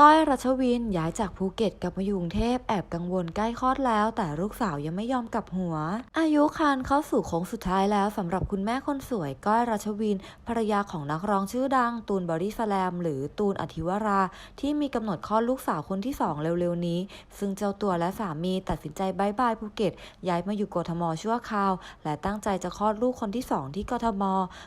ก้อยรัชวินย้ายจากภูเก็ตกลับมาอยู่กรุงเทพแอบกังวลใกล้คลอดแล้ว แต่ลูกสาวยังไม่ยอมกลับหัว อายุครรภ์เข้าสู่โค้งสุดท้ายแล้วสำหรับคุณแม่คนสวย ก้อยรัชวิน ภรรยาของนักร้องชื่อดัง ตูนบอดี้สแลม หรือตูนอธิวรา ที่มีกำหนดคลอดลูกสาวคนที่สองเร็วๆนี้ ซึ่งเจ้าตัวและสามีตัดสินใจบายบายภูเก็ต ย้ายมาอยู่กทมชั่วคราว และตั้งใจจะคลอดลูกคนที่สองที่กทม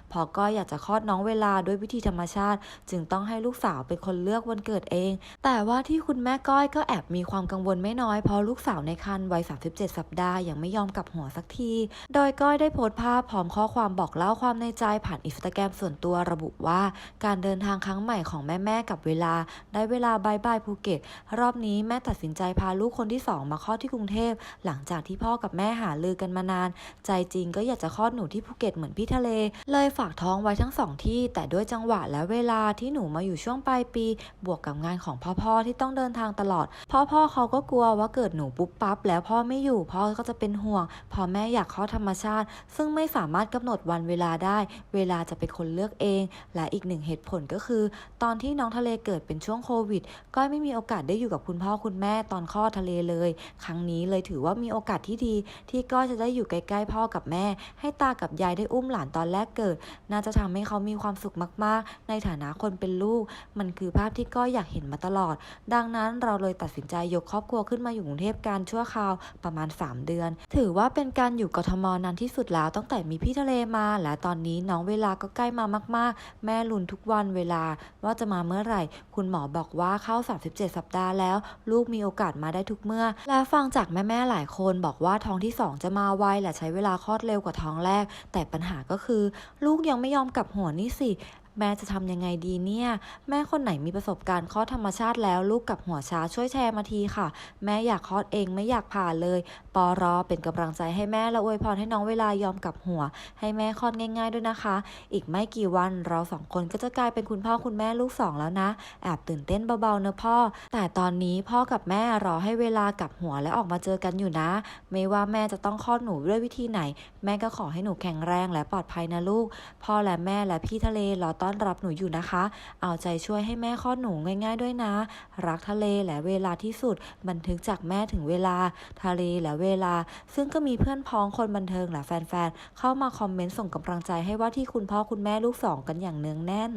เพอก้อยอยากจะคลอดน้องเวลาด้วยวิธีธรรมชาติ จึงต้องให้ลูกสาวเป็นคนเลือกวันเกิดเองแต่ว่าที่คุณแม่ก้อยก็แอบมีความกังวลไม่น้อยเพราะลูกสาวในครรภ์วัย 37 สัปดาห์ยังไม่ยอมกลับหัวสักที โดยก้อยได้โพสต์ภาพพร้อมข้อความบอกเล่าความในใจผ่านอินสตาแกรมส่วนตัวระบุว่า การเดินทางครั้งใหม่ของแม่ๆกับเวลา ได้เวลาบายบายภูเก็ต รอบนี้แม่ตัดสินใจพาลูกคนที่สองมาคลอดที่กรุงเทพ หลังจากที่พ่อกับแม่หาลือกันมานาน ใจจริงก็อยากจะคลอดหนูที่ภูเก็ตเหมือนพี่ทะเล เลยฝากท้องไว้ทั้งสองที่ แต่ด้วยจังหวะและเวลาที่หนูมาอยู่ช่วงปลายปี บวกกับงานของพ่อๆที่ต้องเดินทางตลอด พ่อพ่อเขาก็กลัวว่าเกิดหนูปุ๊บปั๊บแล้วพ่อไม่อยู่พ่อก็จะเป็นห่วงพอแม่อยากคลอดธรรมชาติ ซึ่งไม่สามารถกำหนดวันเวลาได้ เวลาจะเป็นคนเลือกเอง และอีกหนึ่งเหตุผลก็คือ ตอนที่น้องทะเลเกิดเป็นช่วงโควิดก้อยไม่มีโอกาสได้อยู่กับคุณพ่อคุณแม่ตอนคลอดทะเลเลย ครั้งนี้เลยถือว่ามีโอกาสที่ดี ที่ก้อยจะได้อยู่ใกล้ๆพ่อกับแม่ ให้ตากับยายได้อุ้มหลานตอนแรกเกิด น่าจะทำให้เขามีความสุขมากๆ ในฐานะคนเป็นลูก มันคือภาพที่ก้อยอยากเห็นมาตลอด ดังนั้นเราเลยตัดสินใจยกครอบครัวขึ้นมาอยู่กรุงเทพการชั่วคราวประมาณ 3 เดือน ถือว่าเป็นการอยู่กทมนานที่สุดแล้วตั้งแต่มีพี่ทะเลมา และตอนนี้น้องเวลาก็ใกล้มามาก ๆ แม่ลุนทุกวันเวลาว่าจะมาเมื่อไหร่ คุณหมอบอกว่าเข้า 37 สัปดาห์แล้ว ลูกมีโอกาสมาได้ทุกเมื่อ และฟังจากแม่ๆหลายคนบอกว่าท้องที่ 2 จะมาไวและใช้เวลาคลอดเร็วกว่าท้องแรก แต่ปัญหาก็คือ ลูกยังไม่ยอมกลับหัวนี่สิ แม่จะทำยังไงดีเนี่ย แม่คนไหนมีประสบการณ์คลอดธรรมชาติแล้วลูกกับหัวช้าช่วยแชร์มาทีค่ะ แม่อยากคลอดเองไม่อยากผ่าเลยปอรอเป็นกำลังใจให้แม่และอวยพรให้น้องเวลายอมกับหัว ให้แม่คลอดง่าย ๆด้วยนะคะ อีกไม่กี่วันเราสองคนก็จะกลายเป็นคุณพ่อคุณแม่ลูกสองแล้วนะแอบตื่นเต้นเบาๆเนอะพ่อ แต่ตอนนี้พ่อกับแม่รอให้เวลากับหัวและออกมาเจอกันอยู่นะ ไม่ว่าแม่จะต้องคลอดหนูด้วยวิธีไหน แม่ก็ขอให้หนูแข็งแรงและปลอดภัยนะลูก พ่อและแม่และพี่ทะเลรอตต้อนรับหนูอยู่นะคะ เอาใจช่วยให้แม่คลอดหนูง่าย ๆด้วยนะ รักทะเลและเวลาที่สุด บันทึกจากแม่ถึงเวลา ทะเลและเวลา ซึ่งก็มีเพื่อนพ้องคนบันเทิงและแฟนๆ เข้ามาคอมเมนต์ส่งกำลังใจให้ว่าที่คุณพ่อคุณแม่ลูกสองกันอย่างเนืองแน่น